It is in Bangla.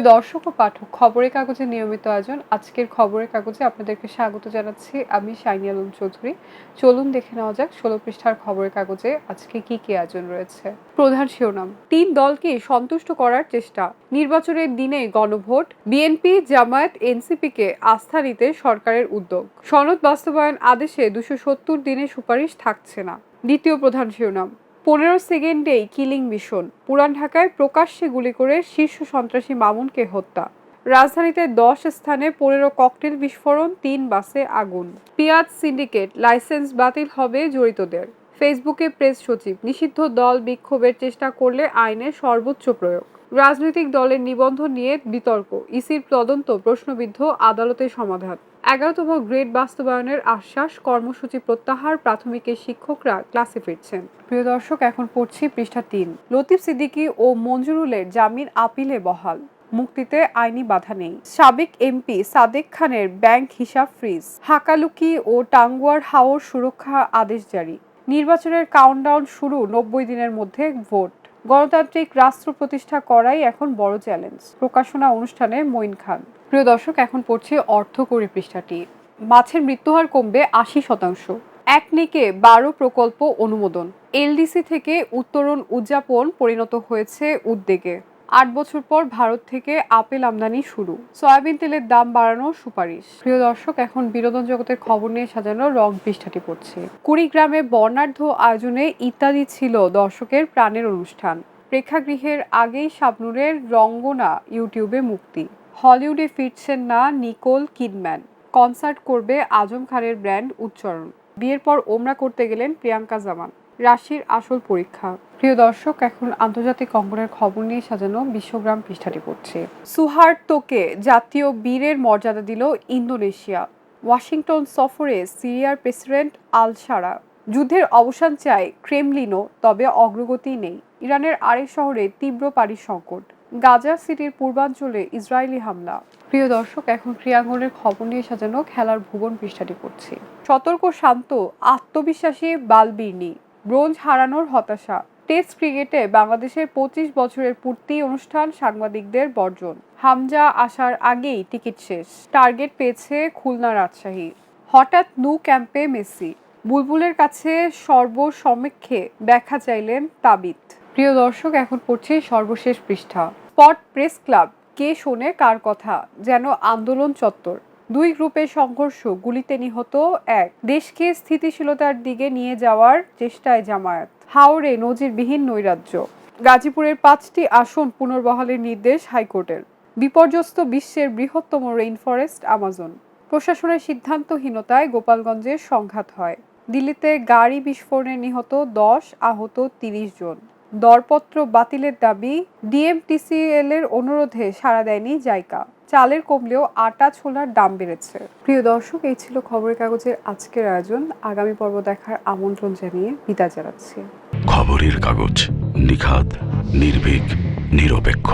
প্রিয় দর্শক ও পাঠক, খবরের কাগজের নিয়মিত আয়োজন। আজকের খবরের কাগজে আপনাদেরকে স্বাগত জানাচ্ছি। আমি শাইনি আলম চৌধুরী। চলুন দেখে নেওয়া যাক ষোলো পৃষ্ঠার খবরের কাগজে আজকে কি কি আয়োজন রয়েছে। প্রধান শিরোনাম, তিন দলকে সন্তুষ্ট করার চেষ্টা। নির্বাচনের দিনে গণভোট, বিএনপি, জামায়াত, এনসিপিকে আস্থা নিতে সরকারের উদ্যোগ। সনদ বাস্তবায়ন আদেশে দুশো সত্তর দিনের সুপারিশ থাকছে না। দ্বিতীয় প্রধান শিরোনাম পনেরো সেকেন্ডেই কিলিং মিশন। পুরান ঢাকায় প্রকাশ্যে গুলি করে শীর্ষ সন্ত্রাসী মামুনকে হত্যা। রাজধানীতে দশ স্থানে পনেরো ককটেল বিস্ফোরণ, তিন বাসে আগুন। পিয়াজ সিন্ডিকেট লাইসেন্স বাতিল হবে জড়িতদের। ফেসবুকে প্রেস সচিব, নিষিদ্ধ দল বিক্ষোভের চেষ্টা করলে আইনের সর্বোচ্চ প্রয়োগ। রাজনৈতিক দলের নিবন্ধন নিয়ে বিতর্ক, ইসির তদন্ত প্রশ্নবিদ্ধ আদালতের সমাধান। এগারোতম গ্রেড বাস্তবায়নের আশ্বাস কর্মসূচি প্রত্যাহার প্রাথমিকের শিক্ষকরা ক্লাসে ফিরছেন। প্রিয় দর্শক, এখন পড়ছি পৃষ্ঠা তিন। লতিফ সিদ্দিকী ও মঞ্জুরুলের জামিন আপিলে বহাল। মুক্তিতে আইনি বাধা নেই। সাবেক এমপি সাদেক খানের ব্যাংক হিসাব ফ্রিজ। হাকালুকি ও টাঙ্গুয়ার হাওর সুরক্ষা আদেশ জারি। নির্বাচনের কাউন্টডাউন শুরু নব্বই দিনের মধ্যে ভোট। গণতান্ত্রিক রাষ্ট্র প্রতিষ্ঠা করাই এখন বড় চ্যালেঞ্জ। প্রকাশনা অনুষ্ঠানে মঈন খান। প্রিয় দর্শক, এখন পড়ছে অর্থকরী পৃষ্ঠাটি। মাছের মৃত্যুহার কমবে আশি শতাংশ। এক নিকে বারো প্রকল্প অনুমোদন। এলডিসি থেকে উত্তরণ উদযাপন পরিণত হয়েছে উদ্বেগে। আট বছর পর ভারত থেকে আপেল আমদানি শুরু। সয়াবিন তেলের দাম বাড়ানোর সুপারিশ। প্রিয় দর্শক, এখন বিনোদন জগতের খবর নিয়ে সাজানো রং পৃষ্ঠাটি পড়ছে। কুড়িগ্রামে বর্ণাঢ্য আয়োজনে ইত্যাদি ছিল দর্শকের প্রাণের অনুষ্ঠান। প্রেক্ষাগৃহের আগেই শাবনুরের রঙ্গনা ইউটিউবে মুক্তি। হলিউডে ফিরছেন না নিকোল কিডম্যান। কনসার্ট করবে আজম খানের ব্র্যান্ড উচ্চারণ। বিয়ের পর ওমরা করতে গেলেন প্রিয়াঙ্কা জামান। রাশির আসল পরীক্ষা। প্রিয় দর্শক, এখন আন্তর্জাতিক অঙ্গনের খবর নিয়ে সাজানো বিশ্বগ্রাম পৃষ্ঠাটি পড়ছে। সুহার্তোকে জাতীয় বীরের মর্যাদা দিল ইন্দোনেশিয়া। ওয়াশিংটন সফরে সিরিয়ার প্রেসিডেন্ট আল সারা। যুদ্ধের অবসান চায় ক্রেমলিনও, তবে অগ্রগতি নেই। ইরানের আরেক শহরে তীব্র পানি সংকট। গাজা সিটির পূর্বাঞ্চলে ইসরায়েলি হামলা। প্রিয় দর্শক, এখন ক্রিয়াঙ্গনের খবর নিয়ে সাজানো খেলার ভুবন পৃষ্ঠাটি পড়ছি। সতর্ক, শান্ত, আত্মবিশ্বাসী বালবির্নি ব্রোঞ্জ হারানোর হতাশা। টেস্ট ক্রিকেটে বাংলাদেশের পঁচিশ বছরের পূর্তি অনুষ্ঠান সাংবাদিকদের বর্জন। হামজা আসার আগেই টিকিট শেষ। টার্গেট পেয়েছে খুলনা রাজশাহী। হঠাৎ নু ক্যাম্পে মেসি। বুলবুলের কাছে সর্বসমীক্ষে ব্যাখ্যা চাইলেন তাবিত। প্রিয় দর্শক, এখন পড়ছে সর্বশেষ পৃষ্ঠা। স্পট প্রেস ক্লাব, কে শোনে কার কথা? যেন আন্দোলন চত্বর। দুই গ্রুপের সংঘর্ষ, গুলিতে নিহত এক। দেশকে স্থিতিশীলতার দিকে নিয়ে যাওয়ার চেষ্টায় জামায়াত। হাওড়ে নজিরবিহীন নৈরাজ্য। গাজীপুরের পাঁচটি আসন পুনর্বহালের নির্দেশ হাইকোর্টের। বিপর্যস্ত বিশ্বের বৃহত্তম রেইন ফরেস্ট আমাজন। প্রশাসনের সিদ্ধান্তহীনতায় গোপালগঞ্জের সংঘাত হয়। দিল্লিতে গাড়ি বিস্ফোরণে নিহত দশ, আহত তিরিশ জন। দরপত্র বাতিলের দাবি ডিএমটিসিএল এর অনুরোধে সাড়া দেয়নি জায়গা চালের কমলেও আটা ছোলার দাম বেড়েছে। প্রিয় দর্শক, এই ছিল খবরের কাগজের আজকের আয়োজন। আগামী পর্ব দেখার আমন্ত্রণ জানিয়ে বিদায় জানাচ্ছি। খবরের কাগজ নিখাত নির্ভীক, নিরপেক্ষ।